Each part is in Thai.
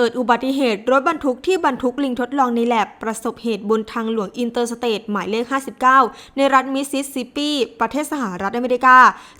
เกิดอุบัติเหตุรถบรรทุกที่บรรทุกลิงทดลองในแลบประสบเหตุบนทางหลวงอินเตอร์สเตทหมายเลข 59 ในรัฐมิสซิสซิปปี ประเทศสหรัฐอเมริกา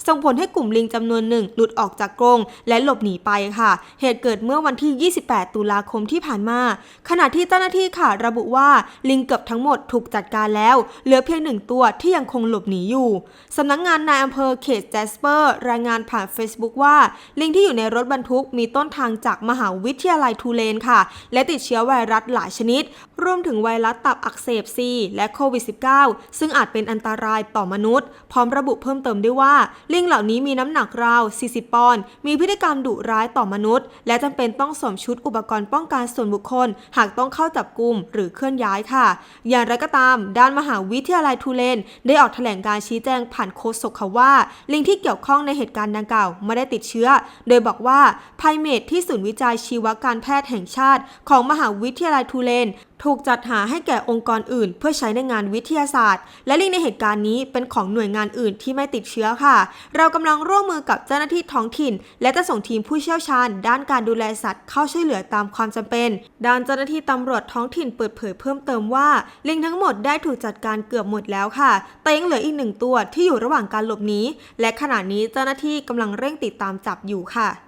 ส่งผลให้กลุ่มลิงจำนวนหนึ่งหลุดออกจากกรงและหลบหนีไปค่ะ เหตุเกิดเมื่อวันที่ 28 ตุลาคมที่ผ่านมา ขณะที่เจ้าหน้าที่ค่ะ ระบุว่าลิงเกือบทั้งหมดถูกจัดการแล้ว เหลือเพียงหนึ่งตัวที่ยังคงหลบหนีอยู่สำนักงงานนายอำเภอเขตแจสเปอร์รายงานผ่าน Facebook ว่า ลิงที่อยู่ในรถบรรทุกมีต้นทางจากมหาวิทยาลัยทูเลนค่ะ และติดเชื้อไวรัสหลายชนิด รวมถึงไวรัสตับอักเสบซีและโควิด -19 ซึ่งอาจเป็นอันตรายต่อมนุษย์ พร้อมระบุเพิ่มเติมด้วยว่า ลิงเหล่านี้มีน้ำหนักราว 40 ปอนด์ มีพฤติกรรมดุร้ายต่อมนุษย์ และจำเป็นต้องสวมชุดอุปกรณ์ป้องกันส่วนบุคคล หากต้องเข้าจับกลุ่มหรือเคลื่อนย้ายค่ะ อย่างไรก็ตาม ด้านมหาวิทยาลัยทูเลน ได้ออกแถลงการชี้แจงผ่านโฆษกค่ะว่า ลิงที่เกี่ยวข้องในเหตุการณ์ดังกล่าวไม่ได้ติดเชื้อ โดยบอกว่าไพเมทที่ศูนย์วิจัยชีวการแพทย์แห่งชาติ ของมหาวิทยาลัยทูเลน ถูกจัดหาให้แก่องค์กรอื่น เพื่อใช้ในงานวิทยาศาสตร์ และลิงในเหตุการณ์นี้เป็นของหน่วยงานอื่นที่ไม่ติดเชื้อค่ะ เรากำลังร่วมมือกับเจ้าหน้าที่ท้องถิ่น และจะส่งทีมผู้เชี่ยวชาญ ด้านการดูแลสัตว์เข้าช่วยเหลือตามความจำเป็น ด้านเจ้าหน้าที่ตำรวจท้องถิ่นเปิดเผยเพิ่มเติมว่า ลิงทั้งหมดได้ถูกจัดการเกือบหมดแล้วค่ะแต่ยังเหลืออีกหนึ่งตัวที่อยู่ระหว่างการหลบหนีและขณะนี้เจ้าหน้าที่กำลังเร่งติดตามจับอยู่ค่ะ